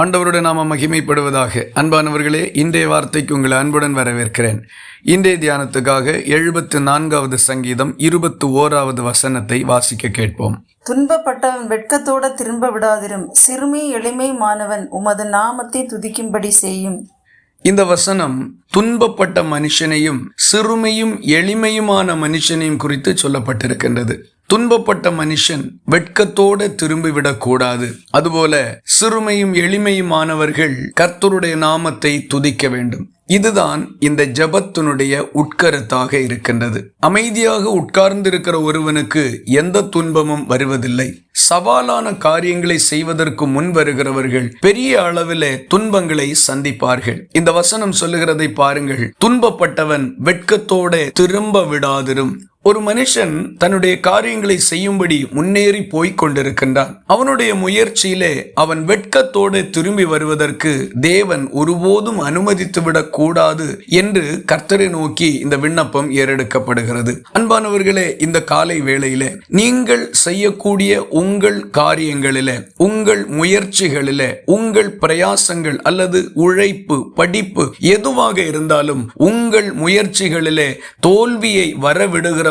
ஆண்டவருடைய நாம மகிமைப்படுவதாக. அன்பானவர்களே இன்றைய வார்த்தைக்கு உங்களை அன்புடன் வரவேற்கிறேன். இன்றைய தியானத்துக்காக எழுபத்து நான்காவது சங்கீதம் இருபத்து ஓராவது வசனத்தை வாசிக்க கேட்போம். துன்பப்பட்டவன் வெட்கத்தோட திரும்ப விடாதிரும். சிறுமி எளிமை மாணவன் உமது நாமத்தை துதிக்கும்படி செய்யும். இந்த வசனம் துன்பப்பட்ட மனுஷனையும் சிறுமையும் எளிமையுமான மனுஷனையும் குறித்து சொல்லப்பட்டிருக்கின்றது. துன்பப்பட்ட மனுஷன் வெட்கத்தோட திரும்பிவிடக் கூடாது. அதுபோல சிறுமையும் எளிமையுமானவர்கள் கர்த்தருடைய நாமத்தை துதிக்க வேண்டும். இதுதான் இந்த ஜபத்தினுடைய உட்கருத்தாக இருக்கின்றது. அமைதியாக உட்கார்ந்திருக்கிற ஒருவனுக்கு எந்த துன்பமும் வருவதில்லை. சவாலான காரியங்களை செய்வதற்கு முன் வருகிறவர்கள் பெரிய அளவில் துன்பங்களை சந்திப்பார்கள். இந்த வசனம் சொல்லுகிறதை பாருங்கள். துன்பப்பட்டவன் வெட்கத்தோட திரும்ப விடாதிரும். ஒரு மனுஷன் தன்னுடைய காரியங்களை செய்யும்படி முன்னேறி போய்க் கொண்டிருக்கின்றான். அவனுடைய முயற்சியிலே அவன் வெட்கத்தோடு திரும்பி வருவதற்கு தேவன் ஒருபோதும் அனுமதித்துவிடக் கூடாது என்று கர்த்தரை நோக்கி இந்த விண்ணப்பம் ஏறெடுக்கப்படுகிறது. அன்பானவர்களே இந்த காலை வேளையிலே நீங்கள் செய்யக்கூடிய உங்கள் காரியங்களிலே உங்கள் முயற்சிகளிலே உங்கள் பிரயாசங்கள் அல்லது உழைப்பு படிப்பு எதுவாக இருந்தாலும் உங்கள் முயற்சிகளிலே தோல்வியை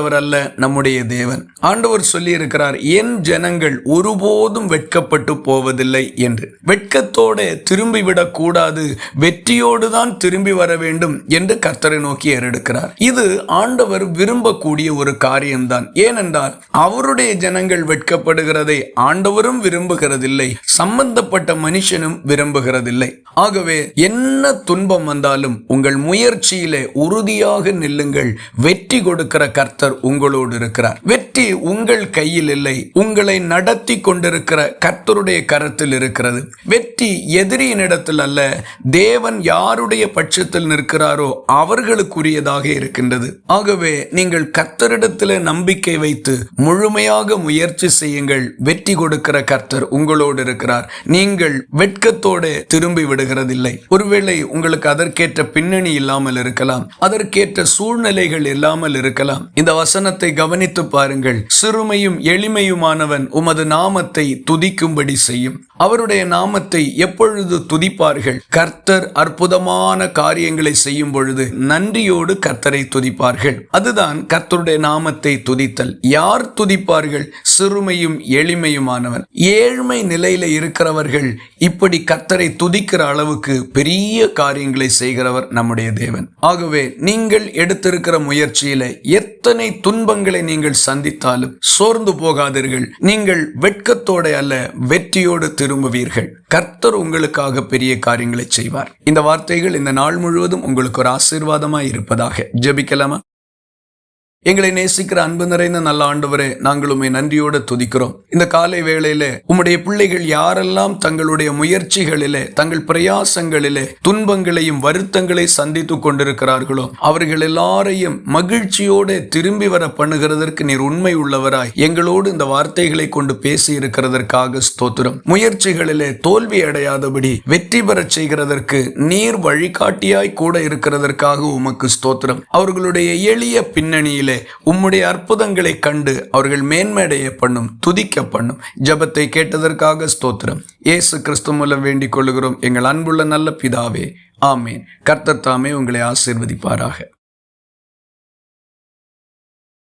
வரவிடுகிறவர் அல்ல நம்முடைய தேவன். ஆண்டவர் சொல்லி இருக்கிறார் என் ஜனங்கள் ஒருபோதும் வெட்கப்பட்டு போவதில்லை என்று. வெட்கத்தோடு திரும்பிவிடக் கூடாது வெற்றியோடு தான் திரும்பி வர வேண்டும் என்று கர்த்தரை நோக்கி ஏறெடுக்கிறார். இது ஆண்டவர் விரும்பக்கூடிய ஒரு காரியம்தான். ஏனென்றால் அவருடைய ஜனங்கள் வெட்கப்படுகிறதை ஆண்டவரும் விரும்புகிறதில்லை சம்பந்தப்பட்ட மனுஷனும் விரும்புகிறதில்லை. ஆகவே என்ன துன்பம் வந்தாலும் உங்கள் முயற்சியிலே உறுதியாக நில்லுங்கள் வெற்றி கொடுக்கிற கர்த்தர் உங்களோடு இருக்கிறார். வெற்றி உங்கள் கையில் இல்லை. உங்களை நடத்தி கொண்டிருக்கிற கர்த்தருடைய கரத்தில் இருக்கிறது. வெற்றி எதிரியின் இடத்தில் அல்ல தேவன் யாருடைய பட்சத்தில் நிற்கிறாரோ அவர்களுக்குரியதாக இருக்கின்றது. ஆகவே நீங்கள் கர்த்தரிடத்தில் நம்பிக்கை வைத்து முழுமையாக முயற்சி செய்யுங்கள். வெற்றி கொடுக்கிற கர்த்தர் உங்களோடு இருக்கிறார். நீங்கள் வெட்கத்தோடு திரும்பி விடுகிறதில்லை. ஒருவேளை உங்களுக்கு அதற்கேற்ற பின்னணி இல்லாமல் இருக்கலாம். அதற்கேற்ற சூழ்நிலைகள் இல்லாமல் இருக்கலாம். இந்த வசனத்தை கவனித்து பாருங்கள். சிறுமையும் எளிமையுமானவன் உமது நாமத்தை துதிக்கும்படி செய்யும். அவருடைய நாமத்தை எப்பொழுது துதிப்பார்கள்? கர்த்தர் அற்புதமான காரியங்களை செய்யும் பொழுது நன்றியோடு கர்த்தரை துதிப்பார்கள். அதுதான் கர்த்தருடைய நாமத்தை துதித்தல். யார் துதிப்பார்கள்? சிறுமையும் எளிமையுமானவன். ஏழ்மை நிலையில இருக்கிறவர்கள் இப்படி கர்த்தரை துதிக்கிற அளவுக்கு பெரிய காரியங்களை செய்கிறவர் நம்முடைய தேவன். ஆகவே நீங்கள் எடுத்திருக்கிற முயற்சியில எத்தனை துன்பங்களை நீங்கள் சந்தித்தாலும் சோர்ந்து போகாதீர்கள். நீங்கள் வெட்கத்தோட அல்ல வெற்றியோடு திரும்புவீர்கள். கர்த்தர் உங்களுக்காக பெரிய காரியங்களை செய்வார். இந்த வார்த்தைகள் இந்த நாள் முழுவதும் உங்களுக்கு ஒரு ஆசீர்வாதமாய் இருப்பதாக. ஜெபிக்கலாமா? எங்களை நேசிக்கிற அன்பு நிறைந்த நல்ல ஆண்டவரே நாங்கள் உண்மை நன்றியோடு துதிக்கிறோம். இந்த காலை வேளையில உம்முடைய பிள்ளைகள் யாரெல்லாம் தங்களுடைய முயற்சிகளிலே தங்கள் பிரயாசங்களிலே துன்பங்களையும் வருத்தங்களை சந்தித்துக் கொண்டிருக்கிறார்களோ அவர்கள் எல்லாரையும் மகிழ்ச்சியோடு திரும்பி வர பண்ணுகிறதற்கு நீர் உண்மை உள்ளவராய் எங்களோடு இந்த வார்த்தைகளை கொண்டு பேசி இருக்கிறதற்காக ஸ்தோத்திரம். முயற்சிகளிலே தோல்வி அடையாதபடி வெற்றி பெறச் செய்கிறதற்கு நீர் வழிகாட்டியாய் கூட இருக்கிறதற்காக உமக்கு ஸ்தோத்திரம். அவர்களுடைய எளிய பின்னணியிலே உம்முடைய அற்புதங்களை கண்டு அவர்கள் மேன்மேடைய பண்ணும் துதிக்க பண்ணும். ஜபத்தை கேட்டதற்காக ஸ்தோத்திரம். இயேசு கிறிஸ்து மூலம் வேண்டிக் கொள்கிறோம் எங்கள் அன்புள்ள நல்ல பிதாவே ஆமேன். கர்த்தர் தாமே உங்களை ஆசீர்வதிப்பாராக.